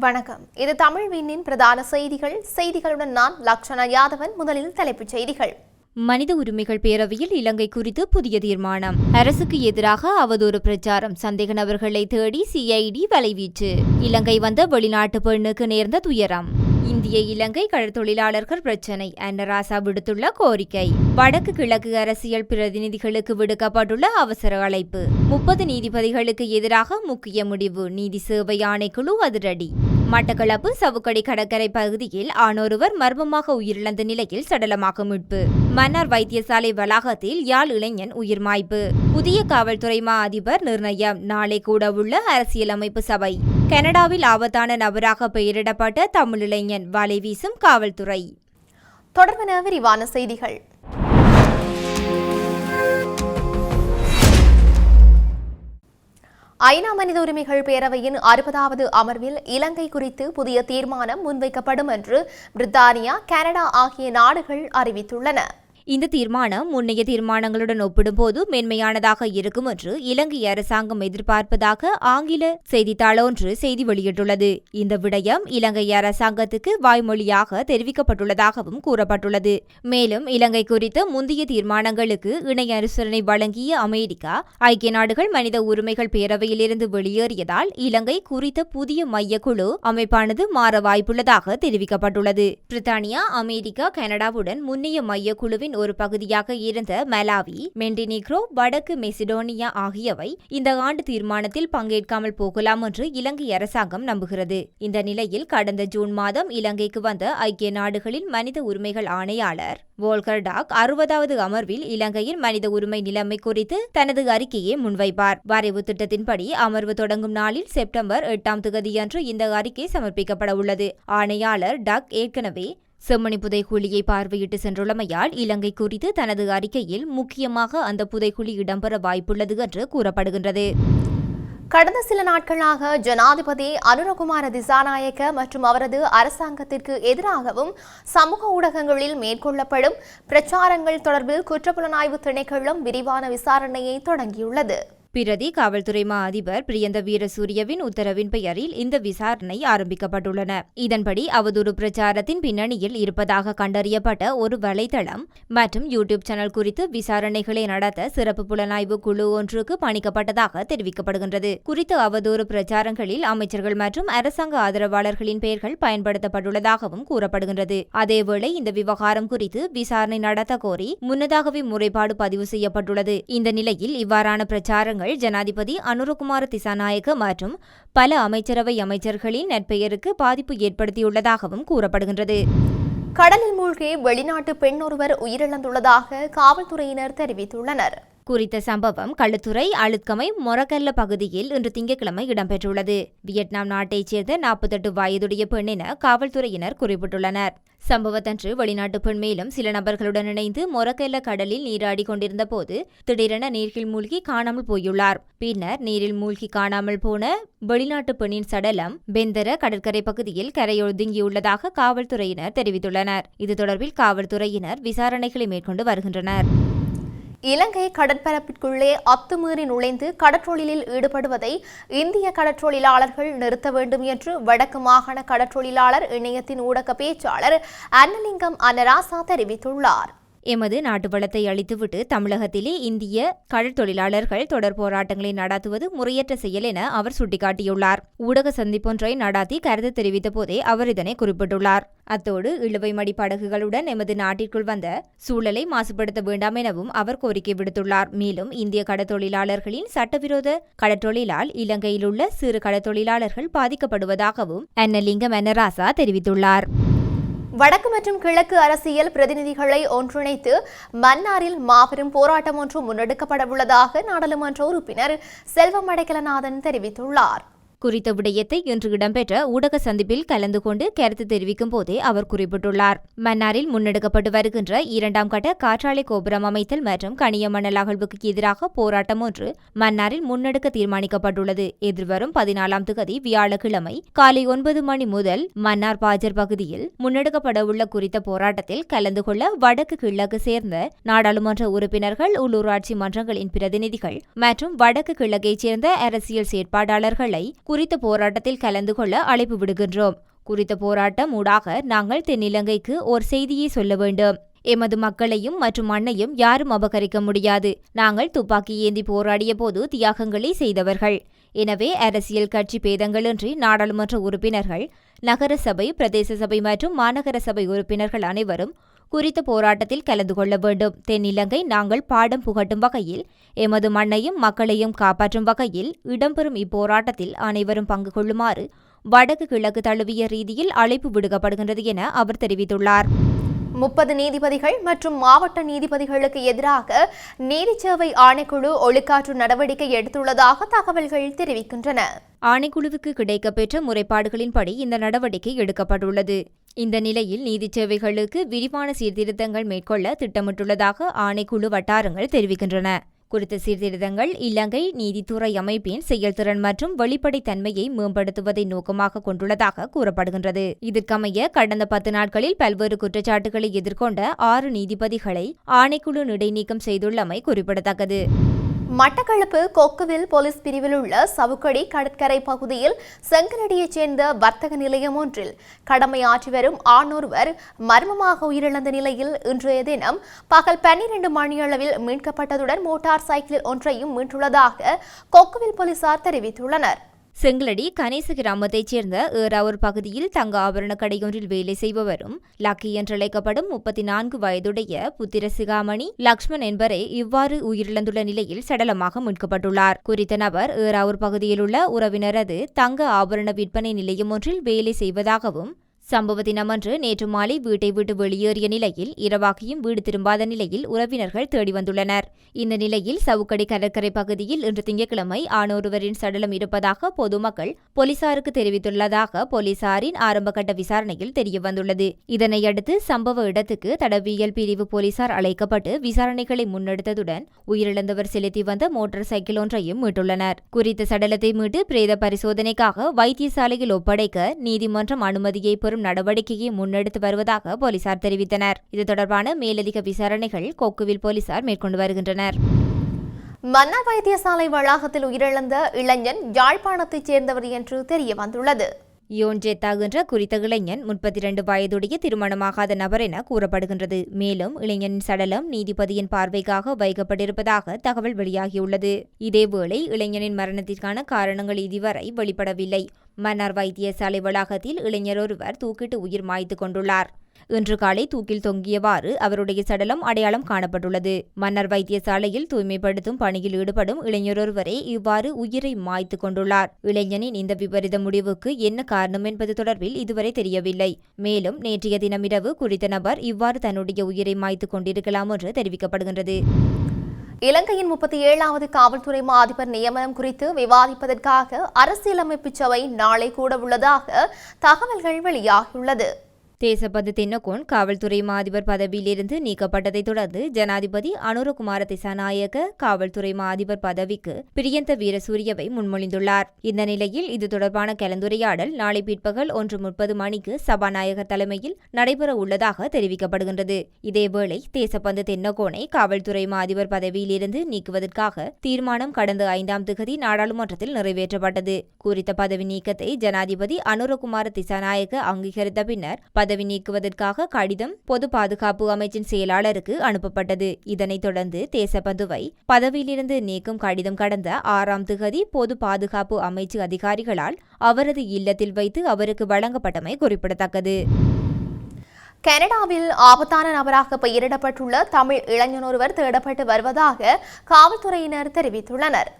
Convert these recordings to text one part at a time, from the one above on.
வணக்கம். இது தமிழ் விண்ணின் பிரதான செய்திகள். செய்திகளுடன் நான் லக்ஷணா யாதவன். முதலில் தலைப்புச் செய்திகள். மனித உரிமைகள் பேரவையில் இலங்கை குறித்து புதிய தீர்மானம். அரசுக்கு எதிராக அவதூறு பிரச்சாரம். சந்தேக நபர்களை தேடி சிஐடி வலைவீச்சு. இலங்கை வந்த வெளிநாட்டு பெண்ணுக்கு நேர்ந்த துயரம். இந்திய இலங்கை கடற்தொழிலாளர்கள் பிரச்சினை. அன்னராசா விடுத்துள்ள கோரிக்கை. வடக்கு கிழக்கு அரசியல் பிரதிநிதிகளுக்கு விடுக்கப்பட்டுள்ள அவசர அழைப்பு. முப்பது நீதிபதிகளுக்கு எதிராக முக்கிய முடிவு. நீதி சேவை ஆணைக்குழு அதிரடி. மட்டக்களப்பு சவுக்கடி கடற்கரை பகுதியில் ஆணொருவர் மர்மமாக உயிரிழந்த நிலையில் சடலமாக மீட்பு. மன்னார் வைத்தியசாலை வளாகத்தில் யாழ் இளைஞன் உயிர் மாய்ப்பு. புதிய காவல்துறை மா அதிபர் நிர்ணயம். நாளை கூட உள்ள அரசியலமைப்பு சபை. கனடாவில் ஆபத்தான நபராக பெயரிடப்பட்ட தமிழிளைஞன் வலை வீசும் காவல்துறை. தொடர்பான விரிவான செய்திகள். ஐநா மனித உரிமைகள் பேரவையின் அறுபதாவது அமர்வில் இலங்கை குறித்து புதிய தீர்மானம் முன்வைக்கப்படும் என்று பிரித்தானியா கனடா ஆகிய நாடுகள் அறிவித்துள்ளன. இந்த தீர்மானம் முன்னைய தீர்மானங்களுடன் ஒப்பிடும்போது மென்மையானதாக இருக்கும் என்று இலங்கை அரசாங்கம் எதிர்பார்ப்பதாக ஆங்கில செய்தித்தாள் ஒன்று செய்தி வெளியிட்டுள்ளது. இந்த விடயம் இலங்கை அரசாங்கத்துக்கு வாய்மொழியாக தெரிவிக்கப்பட்டுள்ளதாகவும் கூறப்பட்டுள்ளது. மேலும் இலங்கை குறித்த முந்தைய தீர்மானங்களுக்கு இணை அனுசரணை வழங்கிய அமெரிக்கா ஐக்கிய நாடுகள் மனித உரிமைகள் பேரவையிலிருந்து வெளியேறியதால் இலங்கை குறித்த புதிய மையக்குழு அமைப்பானது மாற வாய்ப்புள்ளதாக தெரிவிக்கப்பட்டுள்ளது. பிரித்தானியா அமெரிக்கா கனடாவுடன் முன்னைய மையக்குழுவின் ஒரு பகுதியாக இருந்த மலாவி மெண்டினிக்ரோ வடக்கு மெசிடோனியா ஆகியவை இந்த ஆண்டு தீர்மானத்தில் பங்கேற்காமல் போகலாம் என்று இலங்கை அரசாங்கம் நம்புகிறது. இந்த நிலையில் கடந்த ஜூன் மாதம் இலங்கைக்கு வந்த ஐக்கிய நாடுகளின் மனித உரிமைகள் ஆணையாளர் வோல்கர் டாக் அறுபதாவது அமர்வில் இலங்கையின் மனித உரிமை நிலைமை குறித்து தனது அறிக்கையை முன்வைப்பார். வரைவு திட்டத்தின்படி அமர்வு தொடங்கும் நாளில் செப்டம்பர் எட்டாம் தேதியன்று இந்த அறிக்கை சமர்ப்பிக்கப்பட உள்ளது ஆணையாளர் டக் ஏற்கனவே செம்மணி புதைக்குழியை பார்வையிட்டு சென்றுள்ளமையால் இலங்கை குறித்து தனது அறிக்கையில் முக்கியமாக அந்த புதைக்குழி இடம்பெற வாய்ப்புள்ளது என்று கூறப்படுகின்றது. கடந்த சில நாட்களாக ஜனாதிபதி அனுரகுமார திசாநாயக்க மற்றும் அவரது அரசாங்கத்திற்கு எதிராகவும் சமூக ஊடகங்களில் மேற்கொள்ளப்படும் பிரச்சாரங்கள் தொடர்பில் குற்றப்புலனாய்வு திணைக்களம் விரிவான விசாரணையை தொடங்கியுள்ளது. பிரதி காவல்துறை மா அதிபர் பிரியந்த வீரசூரியவின் உத்தரவின் பெயரில் இந்த விசாரணை ஆரம்பிக்கப்பட்டுள்ளன. இதன்படி அவதூறு பிரச்சாரத்தின் பின்னணியில் இருப்பதாக கண்டறியப்பட்ட ஒரு வலைதளம் மற்றும் யூடியூப் சேனல் குறித்து விசாரணைகளை நடத்த சிறப்பு புலனாய்வு குழு ஒன்றுக்கு பணிக்கப்பட்டதாக தெரிவிக்கப்படுகின்றது. குறித்த அவதூறு பிரச்சாரங்களில் அமைச்சர்கள் மற்றும் அரசாங்க ஆதரவாளர்களின் பெயர்கள் பயன்படுத்தப்பட்டுள்ளதாகவும் கூறப்படுகின்றது. அதேவேளை இந்த விவகாரம் குறித்து விசாரணை நடத்த கோரி முன்னதாகவே முறைப்பாடு பதிவு செய்யப்பட்டுள்ளது. இந்த நிலையில் இவ்வாறான பிரச்சாரங்கள் பிரச்சாரங்கள் ஜனாதிபதி அனுரகுமார திசாநாயக்க மற்றும் பல அமைச்சரவை அமைச்சர்களின் நற்பெயருக்கு பாதிப்பு ஏற்படுத்தியுள்ளதாகவும் கூறப்படுகின்றது. கடலில் மூழ்கி வெளிநாட்டு பெண் ஒருவர் உயிரிழந்துள்ளதாக காவல்துறையினர் தெரிவித்துள்ளனர். குறித்த சம்பவம் களுத்துறை அழுத்கமை மொரகல்ல பகுதியில் இன்று திங்கட்கிழமை இடம்பெற்றுள்ளது. வியட்நாம் நாட்டைச் சேர்ந்த நாற்பத்தெட்டு வயதுடைய பெண் என காவல்துறையினர் குறிப்பிட்டுள்ளனர். சம்பவத்தன்று வெளிநாட்டு பெண் மேலும் சில நபர்களுடன் இணைந்து மொரக்கெல்ல கடலில் நீராடி கொண்டிருந்த போது திடீரென நீரில் மூழ்கி காணாமல் போயுள்ளார். பின்னர் நீரில் மூழ்கி காணாமல் போன வெளிநாட்டு பெண்ணின் சடலம் பெந்தர கடற்கரை பகுதியில் கரையொதுங்கியுள்ளதாக காவல்துறையினர் தெரிவித்துள்ளனர். இது தொடர்பில் காவல்துறையினர் விசாரணைகளை மேற்கொண்டு வருகின்றனர். இலங்கை கடற்பரப்பிற்குள்ளே அத்துமீறி நுழைந்து கடற்றொழிலில் ஈடுபடுவதை இந்திய கடற்றொழிலாளர்கள் நிறுத்த வேண்டும் என்று வடக்கு மாகாண கடற்றொழிலாளர் இணையத்தின் ஊடக பேச்சாளர் அன்னலிங்கம் அன்னராசா தெரிவித்துள்ளார். எமது நாட்டு வளத்தை அளித்துவிட்டு தமிழகத்திலே இந்திய கடற்தொழிலாளர்கள் தொடர் போராட்டங்களை நடாத்துவது முறையற்ற செயல் என அவர் சுட்டிக்காட்டியுள்ளார். ஊடக சந்திப்பொன்றை நடாத்தி கருத்து தெரிவித்த போதே அவர் இதனை குறிப்பிட்டுள்ளார். அத்தோடு இழுவை மடி படகுகளுடன் எமது நாட்டிற்குள் வந்த சூழலை மாசுபடுத்த வேண்டாம் எனவும் அவர் கோரிக்கை விடுத்துள்ளார். மேலும் இந்திய கடற்தொழிலாளர்களின் சட்டவிரோத கடற்றொழிலால் இலங்கையில் உள்ள சிறு கடற்தொழிலாளர்கள் பாதிக்கப்படுவதாகவும் அன்னலிங்கம் அன்னராசா தெரிவித்துள்ளார். வடக்கு மற்றும் கிழக்கு அரசியல் பிரதிநிதிகளை ஒன்றிணைத்து மன்னாரில் மாபெரும் போராட்டம் ஒன்று முன்னெடுக்கப்படவுள்ளதாக நாடாளுமன்ற உறுப்பினர் செல்வம் அடைக்கலநாதன் தெரிவித்துள்ளார். குறித்த விடயத்தை இன்று இடம்பெற்ற ஊடக சந்திப்பில் கலந்து கொண்டு கருத்து தெரிவிக்கும் போதே அவர் குறிப்பிட்டுள்ளார். மன்னாரில் முன்னெடுக்கப்பட்டு வருகின்ற இரண்டாம் கட்ட காற்றாலை கோபுரம் அமைத்தல் மற்றும் கனிய மணல் அகழ்வுக்கு எதிராக போராட்டம் ஒன்று மன்னாரில் முன்னெடுக்க தீர்மானிக்கப்பட்டுள்ளது. எதிர்வரும் பதினாலாம் திகதி வியாழக்கிழமை காலை ஒன்பது மணி முதல் மன்னார் பாஜர் பகுதியில் முன்னெடுக்கப்பட உள்ள குறித்த போராட்டத்தில் கலந்து கொள்ள வடக்கு கிழக்கு சேர்ந்த நாடாளுமன்ற உறுப்பினர்கள் உள்ளூராட்சி மன்றங்களின் பிரதிநிதிகள் மற்றும் வடக்கு கிழக்கைச் சேர்ந்த அரசியல் செயற்பாட்டாளர்களை குறித்த போராட்டத்தில் கலந்து கொள்ள அழைப்பு விடுகின்றோம். குறித்த போராட்டம் ஊடாக நாங்கள் தென்னிலங்கைக்கு ஓர் செய்தியை சொல்ல வேண்டும். எமது மக்களையும் மற்றும் மண்ணையும் யாரும் அபகரிக்க முடியாது. நாங்கள் துப்பாக்கி ஏந்தி போராடிய போது தியாகங்களை செய்தவர்கள். எனவே அரசியல் கட்சி பேதங்களின்றி நாடாளுமன்ற உறுப்பினர்கள் நகர சபை பிரதேச சபை மற்றும் மாநகர சபை உறுப்பினர்கள் அனைவரும் குறித்த போராட்டத்தில் கலந்து கொள்ள வேண்டும். தென்னிலங்கை நாங்கள் பாடம் புகட்டும் வகையில் எமது மண்ணையும் மக்களையும் காப்பாற்றும் வகையில் இடம்பெறும் இப்போராட்டத்தில் அனைவரும் பங்கு கொள்ளுமாறு வடக்கு கிழக்கு தழுவிய ரீதியில் அழைப்பு விடுக்கப்படுகின்றது என அவர் தெரிவித்துள்ளார். முப்பது நீதிபதிகள் மற்றும் மாவட்ட நீதிபதிகளுக்கு எதிராக நீதிச்சேவை ஆணைக்குழு ஒழுக்காற்று நடவடிக்கை எடுத்துள்ளதாக தகவல்கள் தெரிவிக்கின்றன. ஆணைக்குழுவுக்கு கிடைக்கப்பெற்ற முறைப்பாடுகளின்படி இந்த நடவடிக்கை எடுக்கப்பட்டுள்ளது. இந்த நிலையில் நீதிச் சேவைகளுக்கு விரிவான சீர்திருத்தங்கள் மேற்கொள்ள திட்டமிட்டுள்ளதாக ஆணைக்குழு வட்டாரங்கள் தெரிவிக்கின்றன. குறித்த சீர்திருத்தங்கள் இலங்கை நீதித்துறை அமைப்பின் செயல்திறன் மற்றும் வெளிப்படைத்தன்மையை மேம்படுத்துவதை நோக்கமாக கொண்டுள்ளதாக கூறப்படுகின்றது. இதற்கமைய கடந்த பத்து நாட்களில் பல்வேறு குற்றச்சாட்டுகளை எதிர்கொண்ட ஆறு நீதிபதிகளை ஆணைக்குழு இடைநீக்கம் செய்துள்ளமை குறிப்பிடத்தக்கது. மட்டக்களப்பு கொக்குவில் போலீஸ் பிரிவில் உள்ள சவுக்கடி கடற்கரை பகுதியில் செங்கலடியைச் சேர்ந்த வர்த்தக நிலையம் ஒன்றில் கடமை ஆற்றி வரும் ஆணொருவர் மர்மமாக உயிரிழந்த நிலையில் இன்றைய தினம் பகல் பன்னிரண்டு மணியளவில் மீட்கப்பட்டதுடன் மோட்டார் சைக்கிள் ஒன்றையும் மீட்டுள்ளதாக கொக்குவில் போலீசார் தெரிவித்துள்ளனர். செங்கலடி கணேச கிராமத்தைச் சேர்ந்த ஏறாவூர் பகுதியில் தங்க ஆபரண கடையொன்றில் வேலை செய்பவரும் லக்கி என்றழைக்கப்படும் முப்பத்தி நான்கு வயதுடைய புத்திர சிகாமணி லக்ஷ்மண் என்பரே இவ்வாறு உயிரிழந்துள்ள நிலையில் சடலமாக மீட்கப்பட்டுள்ளார். குறித்த நபர் ஏறாவூர் பகுதியில் உள்ள உறவினரது தங்க ஆபரண விற்பனை நிலையம் ஒன்றில் வேலை செய்வதாகவும் சம்பவ தினமன்று நேற்று மாலை வீட்டை விட்டு வெளியேறிய நிலையில் இரவாகியும் வீடு திரும்பாத நிலையில் உறவினர்கள் தேடி வந்துள்ளனர். இந்த நிலையில் சவுக்கடி கடற்கரை பகுதியில் இன்று திங்கட்கிழமை ஆணொருவரின் சடலம் இருப்பதாக பொதுமக்கள் போலீசாருக்கு தெரிவித்துள்ளதாக போலீசாரின் ஆரம்பகட்ட விசாரணையில் தெரியவந்துள்ளது. இதனையடுத்து சம்பவ இடத்துக்கு தடவியல் பிரிவு போலீசார் அழைக்கப்பட்டு விசாரணைகளை முன்னெடுத்ததுடன் உயிரிழந்தவர் செலுத்தி வந்த மோட்டார் சைக்கிள் ஒன்றையும் மீட்டுள்ளனர். குறித்த சடலத்தை மீட்டு பிரேத பரிசோதனைக்காக வைத்தியசாலையில் ஒப்படைக்க நீதிமன்றம் அனுமதியை பெறும் நடவடிக்கையை முன்னெடுத்து வருவதாக போலீசார் தெரிவித்தனர். இது தொடர்பான மேலதிக விசாரணைகள் கொக்குவில் போலீசார் மேற்கொண்டு வருகின்றனர். மன்னார் வைத்தியசாலை வளாகத்தில் உயிரிழந்த இளைஞன் யாழ்ப்பாணத்தைச் சேர்ந்தவர் என்று தெரிய வந்துள்ளது. யோன் ஜெத்தாகின்ற குறித்த இளைஞன் முப்பத்தி இரண்டு வயதுடைய திருமணமாகாத நபர் என கூறப்படுகின்றது. மேலும் இளைஞனின் சடலம் நீதிபதியின் பார்வைக்காக வைக்கப்பட்டிருப்பதாக தகவல் வெளியாகியுள்ளது. இதேவேளை இளைஞனின் மரணத்திற்கான காரணங்கள் இதுவரை வெளிப்படவில்லை. மன்னார் வைத்தியசாலை வளாகத்தில் இளைஞர் ஒருவர் தூக்கிட்டு உயிர் மாய்த்து கொண்டுள்ளார். இன்று காலை தூக்கில் தொங்கியவாறு அவருடைய சடலம் அடையாளம் காணப்பட்டுள்ளது. மன்னர் வைத்தியசாலையில் தூய்மைப்படுத்தும் பணியில் ஈடுபடும் இளைஞரொருவரே இவ்வாறு உயிரை மாய்த்து கொண்டுள்ளார். இளைஞனின் இந்த விபரீத முடிவுக்கு என்ன காரணம் என்பது தொடர்பில் இதுவரை தெரியவில்லை. மேலும் நேற்றைய தினமிரவு குறித்த நபர் இவ்வாறு தன்னுடைய உயிரை மாய்த்து கொண்டிருக்கலாம் என்று தெரிவிக்கப்படுகின்றது. இலங்கையின் முப்பத்தி ஏழாவது காவல்துறை மா அதிபர் நியமனம் குறித்து விவாதிப்பதற்காக அரசியலமைப்பு சபை நாளை கூட உள்ளதாக தகவல்கள் வெளியாகியுள்ளது. தேசபந்து தென்னகோன் காவல்துறை மாதிபர் பதவியிலிருந்து நீக்கப்பட்டதைத் தொடர்ந்து ஜனாதிபதி அனுரகுமார திசாநாயக்க காவல்துறை மாதிபர் பதவிக்கு பிரியந்த வீரசூரியவை முன்மொழிந்துள்ளார். இந்த நிலையில் இது தொடர்பான கலந்துரையாடல் நாளை பிற்பகல் ஒன்று முப்பது மணிக்கு சபாநாயகர் தலைமையில் நடைபெற உள்ளதாக தெரிவிக்கப்படுகின்றது. இதேவேளை தேசப்பந்து தென்னகோனை காவல்துறை மாதிபர் பதவியிலிருந்து நீக்குவதற்காக தீர்மானம் கடந்த ஐந்தாம் திகதி நாடாளுமன்றத்தில் நிறைவேற்றப்பட்டது. குறித்த பதவி நீக்கத்தை ஜனாதிபதி அனுரகுமார திசாநாயக்க அங்கீகரித்த பின்னர் பதவி நீக்குவதற்காக கடிதம் பொது பாதுகாப்பு அமைச்சின் செயலாளருக்கு அனுப்பப்பட்டது. இதனைத் தொடர்ந்து தேசபந்துவை பதவியிலிருந்து நீக்கும் கடிதம் கடந்த ஆறாம் திகதி பொது பாதுகாப்பு அமைச்சு அதிகாரிகளால் அவரது இல்லத்தில் வைத்து அவருக்கு வழங்கப்பட்டமை குறிப்பிடத்தக்கது. கனடாவில் ஆபத்தான நபராக பெயரிடப்பட்டுள்ள தமிழ் இளைஞன் ஒருவர் தேடப்பட்டு வருவதாக காவல்துறையினர் தெரிவித்துள்ளனர்.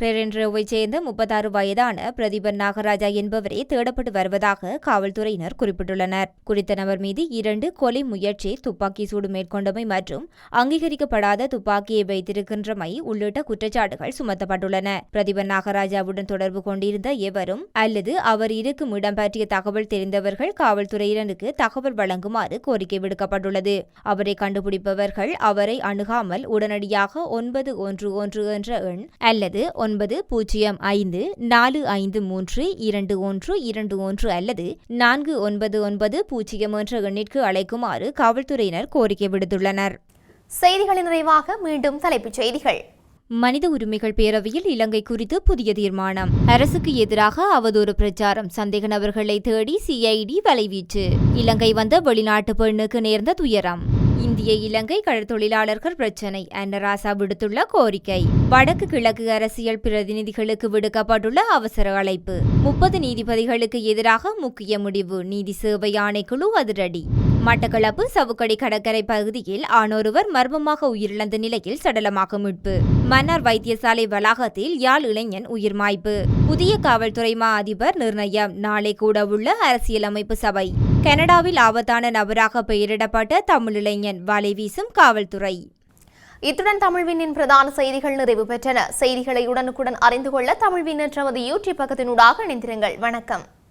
ரெரென்ரோவைச் சேர்ந்த முப்பத்தாறு வயதான பிரதீபன் நாகராஜா என்பவரே தேடப்பட்டு வருவதாக காவல்துறையினர் குறிப்பிட்டுள்ளனர். குறித்த நபர் மீது இரண்டு கொலை முயற்சி துப்பாக்கி சூடு மேற்கொண்டமை மற்றும் அங்கீகரிக்கப்படாத துப்பாக்கியை வைத்திருக்கின்றமை உள்ளிட்ட குற்றச்சாட்டுகள் சுமத்தப்பட்டுள்ளன. பிரதீபன் நாகராஜாவுடன் தொடர்பு கொண்டிருந்த எவரும் அல்லது அவர் இருக்கும் இடம் பற்றிய தகவல் தெரிந்தவர்கள் காவல்துறையினருக்கு தகவல் வழங்குமாறு கோரிக்கை விடுக்கப்பட்டுள்ளது. அவரை கண்டுபிடிப்பவர்கள் அவரை அணுகாமல் உடனடியாக ஒன்பது ஒன்று ஒன்று என்ற எண் அல்லது ஒன்பது பூஜ்ஜியம் ஐந்து நாலு ஐந்து மூன்று இரண்டு ஒன்று இரண்டு ஒன்று அல்லது நான்கு ஒன்பது ஒன்பது பூஜ்ஜியம் என்ற எண்ணிற்கு அழைக்குமாறு காவல்துறையினர் கோரிக்கை விடுத்துள்ளனர். செய்திகளின் நிறைவாக மீண்டும் தலைப்புச் செய்திகள். மனித உரிமைகள் பேரவையில் இலங்கை குறித்து புதிய தீர்மானம். அரசுக்கு எதிராக அவதூறு பிரச்சாரம். சந்தேக நபர்களை தேடி சிஐடி வலைவீச்சு. இலங்கை வந்த வெளிநாட்டு பெண்ணுக்கு நேர்ந்த துயரம். இந்திய இலங்கை கடற்தொழிலாளர்கள் பிரச்சினை. அன்னராசா விடுத்துள்ள கோரிக்கை. வடக்கு கிழக்கு அரசியல் பிரதிநிதிகளுக்கு விடுக்கப்பட்டுள்ள அவசர அழைப்பு. முப்பது நீதிபதிகளுக்கு எதிராக முக்கிய முடிவு. நீதி சேவை ஆணைக்குழு அதிரடி. மட்டக்களப்பு சவுக்கடி கடற்கரை பகுதியில் ஆணொருவர் மர்மமாக உயிரிழந்த நிலையில் சடலமாக மீட்பு. மன்னார் வைத்தியசாலை வளாகத்தில் யாழ் இளைஞன் உயிர் மாய்ப்பு. புதிய காவல்துறை மா அதிபர் நிர்ணயம். நாளை கூட உள்ள அரசியலமைப்பு சபை. கனடாவில் ஆபத்தான நபராக பெயரிடப்பட்ட தமிழிளைஞன் வலை வீசும் காவல்துறை. இத்துடன் தமிழ்வினின் பிரதான செய்திகள் நிறைவு பெற்றன. செய்திகளை உடனுக்குடன் அறிந்து கொள்ள தமிழ்வின் என்ற யூடியூப் பக்கத்தினூடாக இணைந்திருங்கள். வணக்கம்.